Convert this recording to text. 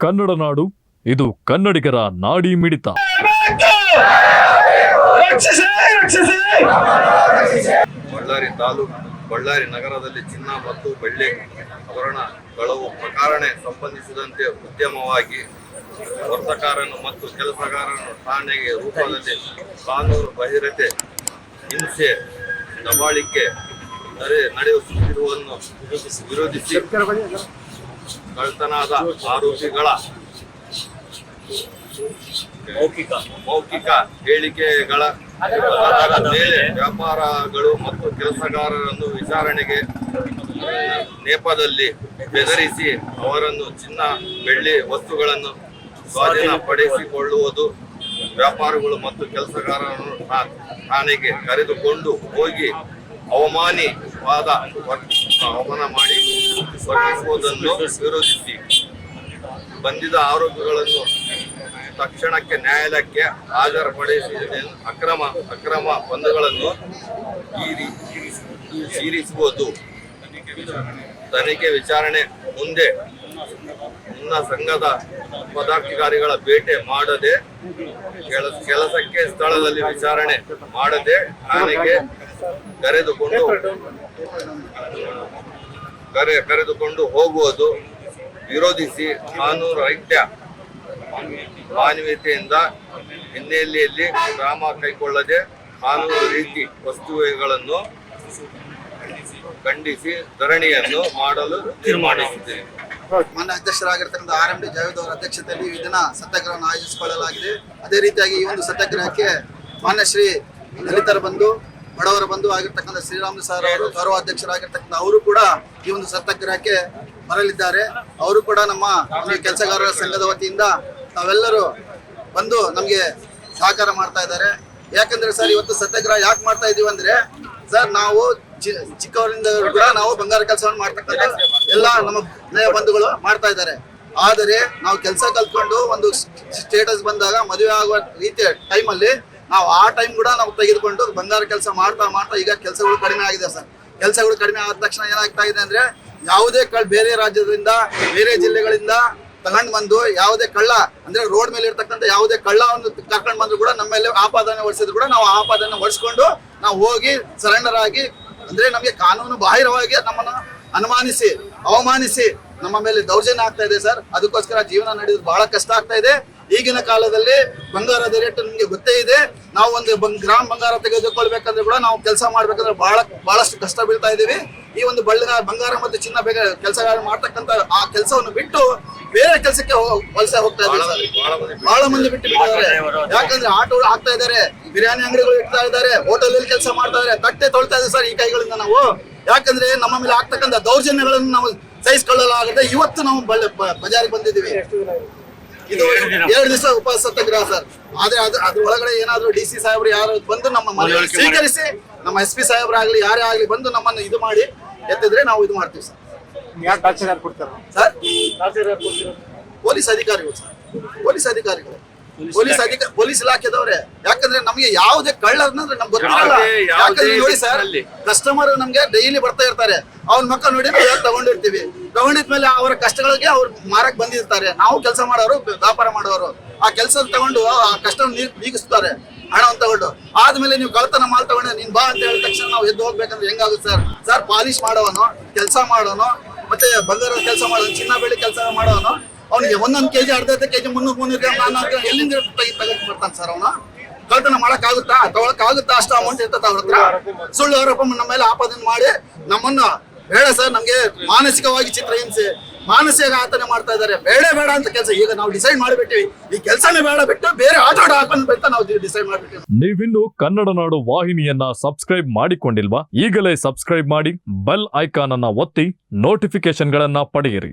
ಕನ್ನಡ ನಾಡು, ಇದು ಕನ್ನಡಿಗರ ನಾಡಿ ಮಿಡಿತ. ಬಳ್ಳಾರಿ ತಾಲೂಕು, ಬಳ್ಳಾರಿ ನಗರದಲ್ಲಿ ಚಿನ್ನ ಮತ್ತು ಬೆಳ್ಳಿ ಆಭರಣ ಗಳವು ಪ್ರಕಾರಣೆ ಸಂಬಂಧಿಸಿದಂತೆ ಉದ್ಯಮವಾಗಿ ವರ್ತಕಾರನು ಮತ್ತು ಕೆಲಸಗಾರನು ಠಾಣೆಗೆ ರೂಪದಲ್ಲಿ ಕಾನೂನು ಬಹಿರತೆ ಹಿಂಸೆ ದಬಾಳಿಕೆ ನಡೆಯುತ್ತಿರುವುದನ್ನು ವಿರೋಧಿಸಿ ಕಳ್ತನಾದ ಆರೋಪಿಗಳ ಮೌಖಿಕ. ಹೇಳಿಕೆಗಳ ಮೇಲೆ ವ್ಯಾಪಾರಗಳು ಮತ್ತು ಕೆಲಸಗಾರರನ್ನು ವಿಚಾರಣೆಗೆ ನೇಪದಲ್ಲಿ ಬೆದರಿಸಿ ಅವರನ್ನು ಚಿನ್ನ ಬೆಳ್ಳಿ ವಸ್ತುಗಳನ್ನು ಸ್ವಾಧೀನಪಡಿಸಿಕೊಳ್ಳುವುದು ವ್ಯಾಪಾರಿಗಳು ಮತ್ತು ಕೆಲಸಗಾರರನ್ನು ಠಾಣೆಗೆ ಕರೆದುಕೊಂಡು ಹೋಗಿ ಅವಮಾನಿವಾದ ಅವಮಾನ ಮಾಡಿ ವರ್ತಿಸುವುದನ್ನು ವಿರೋಧಿಸಿ. ಬಂದಿದ ಆರೋಪಿಗಳನ್ನು ತಕ್ಷಣಕ್ಕೆ ನ್ಯಾಯಾಲಯಕ್ಕೆ ಹಾಜರುಪಡಿಸಿದ ಅಕ್ರಮ ಅಕ್ರಮ ಬಂಧುಗಳನ್ನು ಈರಿ ಸೀರಿಸುವುದು ತನಿಖೆ ವಿಚಾರಣೆ ಮುಂದೆ ಮುನ್ನ ಸಂಘದ ಪದಾಧಿಕಾರಿಗಳ ಭೇಟಿ ಮಾಡದೆ, ಕೆಲ- ಕೆಲಸಕ್ಕೆ ಸ್ಥಳದಲ್ಲಿ ವಿಚಾರಣೆ ಮಾಡದೆ ಠಾಣೆಗೆ ಕರೆದುಕೊಂಡು, ಕರೆ, ಕರೆದುಕೊಂಡು ಹೋಗುವುದು ವಿರೋಧಿಸಿ ಕಾನೂನು ರೈತ ಮಾನವೀಯತೆಯಿಂದ ಹಿನ್ನೆಲೆಯಲ್ಲಿ ಕ್ರಮ ಕೈಗೊಳ್ಳದೆ ಕಾನೂನು ರೀತಿ ವಸ್ತುಗಳನ್ನು ಖಂಡಿಸಿ ಧರಣಿಯನ್ನು ಮಾಡಲು ತೀರ್ಮಾನಿಸಿದ್ದೇವೆ. ಮಾನ್ಯ ಅಧ್ಯಕ್ಷರಾಗಿರ್ತಕ್ಕಂಥ ಆರ್ ಎಂ ಡಿ ಜಾವೇದ್ ಅವರ ಅಧ್ಯಕ್ಷತೆಯಲ್ಲಿ ಈ ದಿನ ಸತ್ಯಾಗ್ರಹವನ್ನು ಆಯೋಜಿಸಿಕೊಳ್ಳಲಾಗಿದೆ. ಅದೇ ರೀತಿಯಾಗಿ ಈ ಒಂದು ಸತ್ಯಾಗ್ರಹಕ್ಕೆ ಮಾನ್ಯ ಶ್ರೀ ದಲಿತರ ಬಂಧು, ಬಡವರ ಬಂಧು ಆಗಿರ್ತಕ್ಕಂಥ ಶ್ರೀರಾಮುಲು ಸರ್ ಅವರು ಗೌರವಾಧ್ಯಕ್ಷರಾಗಿರ್ತಕ್ಕಂಥ ಅವರು ಕೂಡ ಈ ಒಂದು ಸತ್ಯಾಗ್ರಹಕ್ಕೆ ಬರಲಿದ್ದಾರೆ ಅವರು ಕೂಡ ನಮ್ಮ ಕೆಲಸಗಾರರ ಸಂಘದ ವತಿಯಿಂದ ತಾವೆಲ್ಲರೂ ಬಂದು ನಮಗೆ ಸಹಕಾರ ಮಾಡ್ತಾ ಇದ್ದಾರೆ. ಯಾಕಂದ್ರೆ ಸರ್, ಇವತ್ತು ಸತ್ಯಾಗ್ರಹ ಯಾಕೆ ಮಾಡ್ತಾ ಇದೀವಿ ಅಂದ್ರೆ, ಸರ್, ನಾವು ಚಿಕ್ಕವರಿಂದ ಕೂಡ ನಾವು ಬಂಗಾರ ಕೆಲಸವನ್ನು ಮಾಡ್ತಕ್ಕಂಥ ಎಲ್ಲ ನಮ್ಮ ನೇಯ ಬಂಧುಗಳು ಮಾಡ್ತಾ ಇದ್ದಾರೆ. ಆದರೆ ನಾವು ಕೆಲಸ ಕಲ್ತ್ಕೊಂಡು ಒಂದು ಸ್ಟೇಟಸ್ ಬಂದಾಗ ಮದುವೆ ಆಗುವ ರೀತಿಯ ಟೈಮಲ್ಲಿ ನಾವು ಆ ಟೈಮ್ ಕೂಡ ನಾವು ತೆಗೆದುಕೊಂಡು ಬಂಗಾರ ಕೆಲಸ ಮಾಡ್ತಾ ಮಾಡ್ತಾ ಈಗ ಕೆಲಸಗಳು ಕಡಿಮೆ ಆಗಿದೆ ಸರ್. ಕೆಲಸಗಳು ಕಡಿಮೆ ಆದ ತಕ್ಷಣ ಏನಾಗ್ತಾ ಇದೆ ಅಂದ್ರೆ ಯಾವುದೇ ಕಳ್ ಬೇರೆ ರಾಜ್ಯದಿಂದ, ಬೇರೆ ಜಿಲ್ಲೆಗಳಿಂದ ತಗೊಂಡ್ ಬಂದು ಯಾವುದೇ ಕಳ್ಳ ಅಂದ್ರೆ ರೋಡ್ ಮೇಲೆ ಇರ್ತಕ್ಕಂಥ ಯಾವುದೇ ಕಳ್ಳ ಒಂದು ಬಂದರೂ ಬಂದ್ರು ಕೂಡ ನಮ್ಮ ಮೇಲೆ ಆಪಾದನೆ ಹೊಡಿಸಿದ್ರು ಕೂಡ ನಾವು ಆಪಾದನೆ ಹೊಡಿಸ್ಕೊಂಡು ನಾವು ಹೋಗಿ ಸರೆಂಡರ್ ಆಗಿ ಅಂದ್ರೆ ನಮಗೆ ಕಾನೂನು ಬಾಹಿರವಾಗಿ ನಮ್ಮನ್ನ ಅನುಮಾನಿಸಿ, ಅವಮಾನಿಸಿ ನಮ್ಮ ಮೇಲೆ ದೌರ್ಜನ್ಯ ಆಗ್ತಾ ಇದೆ ಸರ್. ಅದಕ್ಕೋಸ್ಕರ ಜೀವನ ನಡೆಯೋದು ಬಹಳ ಕಷ್ಟ ಆಗ್ತಾ ಇದೆ. ಈಗಿನ ಕಾಲದಲ್ಲಿ ಬಂಗಾರದ ರೇಟ್ ನಿಮಗೆ ಗೊತ್ತೇ ಇದೆ. ನಾವು ಒಂದು ಗ್ರಾಮ ಬಂಗಾರ ತೆಗೆದುಕೊಳ್ಬೇಕಂದ್ರೆ ಕೂಡ ನಾವು ಕೆಲಸ ಮಾಡ್ಬೇಕಂದ್ರೆ ಬಹಳ, ಬಹಳಷ್ಟು ಕಷ್ಟ ಬೀಳ್ತಾ ಇದೀವಿ ಈ ಒಂದು ಬಳ್ಳ ಬಂಗಾರ ಮತ್ತು ಚಿನ್ನ ಬೇಗ ಕೆಲಸಗಾರ ಮಾಡ್ತಕ್ಕಂಥ ಆ ಕೆಲಸವನ್ನು ಬಿಟ್ಟು ಬೇರೆ ಕೆಲಸಕ್ಕೆ ವಲಸೆ ಹೋಗ್ತಾ ಇದ್ದಾರೆ ಬಹಳ ಮಂದಿ ಬಿಟ್ಟು ಬಿಟ್ಟಿದ್ದಾರೆ. ಯಾಕಂದ್ರೆ ಆಟೋ ಹಾಕ್ತಾ ಇದ್ದಾರೆ ಬಿರಿಯಾನಿ ಅಂಗಡಿಗಳು ಇಡ್ತಾ ಇದ್ದಾರೆ ಹೋಟೆಲ್ ಅಲ್ಲಿ ಕೆಲಸ ಮಾಡ್ತಾ ಇದ್ದಾರೆ ತಟ್ಟೆ ತೊಳ್ತಾ ಇದೆ ಸರ್ ಈ ಕೈಗಳಿಂದ ನಾವು. ಯಾಕಂದ್ರೆ ನಮ್ಮ ಮೇಲೆ ಆಗ್ತಕ್ಕಂತ ದೌರ್ಜನ್ಯಗಳನ್ನು ನಾವು ಸಹಿಸಿಕೊಳ್ಳಲಾಗದೆ ಇವತ್ತು ನಾವು ಬಜಾರಿಗೆ ಬಂದಿದ್ದೀವಿ. ಇದು ಎರಡು ದಿವಸ ಉಪವಾಸ ಸತ್ಯಾಗ್ರಹ ಸರ್. ಆದ್ರೆ ಅದ್ರ ಅದ್ರ ಒಳಗಡೆ ಏನಾದ್ರು ಡಿ ಸಿ ಸಾಹೇಬ್ರು ಯಾರು ಬಂದು ನಮ್ಮ ಮನೆಯಲ್ಲಿ ಸ್ವೀಕರಿಸಿ ನಮ್ಮ ಎಸ್ ಪಿ ಸಾಹೇಬ್ರಾಗ್ಲಿ ಯಾರೇ ಆಗ್ಲಿ ಬಂದು ನಮ್ಮನ್ನು ಇದು ಮಾಡಿ ಎತ್ತಿದ್ರೆ ನಾವು ಇದು ಮಾಡ್ತೀವಿ ಸರ್. ಟಾರ್ಚರ್ ಯಾರು ಕೊಡ್ತಾರೆ? ಸರ್? ಪೊಲೀಸ್ ಅಧಿಕಾರಿಗಳು ಸರ್. ಪೊಲೀಸ್ ಅಧಿಕಾರಿಗಳು. ಪೊಲೀಸ್ ಅಧಿಕ ಪೊಲೀಸ್ ಇಲಾಖೆದವ್ರೆ. ಯಾಕಂದ್ರೆ ನಮಗೆ ಯಾವುದೇ ಕಳ್ಳ ಅನ್ನೋದ್ರೆ ನಮ್ಗೆ ಗೊತ್ತಿರಲ್ಲ ಯಾಕಂದ್ರೆ ನೋಡಿ ಸರ್ ಕಸ್ಟಮರ್ ನಮ್ಗೆ ಡೈಲಿ ಬರ್ತಾ ಇರ್ತಾರೆ. ಅವ್ರ ಮಕ್ಕಳು ನೋಡಿ ತಗೊಂಡಿರ್ತೀವಿ? ತಗೊಂಡಿದ್ಮೇಲೆ ಅವರ ಕಷ್ಟಗಳಿಗೆ ಅವ್ರು ಮಾರಕ್ ಬಂದಿರ್ತಾರೆ. ನಾವು ಕೆಲಸ ಮಾಡೋರು ವ್ಯಾಪಾರ ಮಾಡೋರು. ಆ ಕೆಲಸ ತಗೊಂಡು ಆ ಕಷ್ಟ ನೀಗಿಸ್ತಾರೆ. ಹಣವನ್ನು ತಗೊಂಡು. ಆದ್ಮೇಲೆ ನೀವು ಕಳ್ತನ ಮಾಲ್ ತಗೊಂಡು ನೀನ್ ಬಾ ಅಂತ ಹೇಳಿದ ತಕ್ಷಣ ನಾವು ಎದ್ದು ಹೋಗ್ಬೇಕಂದ್ರೆ ಹೆಂಗಾಗುತ್ತೆ ಸರ್? ಸರ್ ಪಾಲಿಶ್ ಮಾಡೋನು ಕೆಲಸ ಮಾಡೋನು ಮತ್ತೆ ಬಂಗಾರ ಕೆಲಸ ಮಾಡೋದು ಚಿನ್ನ ಬೆಳ್ಳಿ ಕೆಲಸ ಮಾಡೋನು. ಅವನಿಗೆ ಒಂದೊಂದು ಕೆಜಿ, ಅರ್ಧ ಅರ್ಧ ಕೆಜಿ ಮುನ್ನೂರು ಮುನ್ನೂರು ಗ್ರಾಮ್ ನಾನ್ನೂರು ಗ್ರಾಮ್, ಎಲ್ಲಿಂದ ತೆಗಿ ತೆಗೆದು ಬರ್ತಾನೆ ಸರ್ ಅವನು? ಕಳ್ತನ ಮಾಡಕ್ ಆಗುತ್ತಾ ತಗೊಳಕ್ ಆಗುತ್ತಾ ಅಷ್ಟು ಅಮೌಂಟ್ ಇರ್ತದ ಅವ್ರ ಹತ್ರ. ಸುಳ್ಳು ಆರೋಪ ನಮ್ಮ ಮೇಲೆ ಆಪಾದನೆ ಮಾಡಿ ನಮ್ಮನ್ನ ಬೇಡ ಸರ್, ನಮ್ಗೆ ಮಾನಸಿಕವಾಗಿ ಚಿತ್ರಹಿಂಸೆ ಮಾನಸಿಕ ಆತನೆ ಮಾಡ್ತಾ ಇದ್ದಾರೆ. ಬೇಡ ಬೇಡ ಅಂತ ಕೆಲಸ. ಈಗ ನಾವು ಡಿಸೈಡ್ ಮಾಡಿಬಿಟ್ಟಿವಿ. ಈ ಕೆಲಸನೇ ಬೇಡ ಬಿಟ್ಟು ಬೇರೆ ಆಟ ಹಾಕೊಂಡು ಅಂತ ನಾವು ಡಿಸೈಡ್ ಮಾಡಿಬಿಟ್ಟಿವಿ. ನೀವಿನ್ನು ಕನ್ನಡ ನಾಡು ವಾಹಿನಿಯನ್ನ ಸಬ್ಸ್ಕ್ರೈಬ್ ಮಾಡಿಕೊಂಡಿಲ್ವಾ? ಈಗಲೇ ಸಬ್ಸ್ಕ್ರೈಬ್ ಮಾಡಿ ಬೆಲ್ ಐಕಾನ್ ಅನ್ನ ಒತ್ತಿ ನೋಟಿಫಿಕೇಶನ್ಗಳನ್ನ ಪಡೆಯಿರಿ.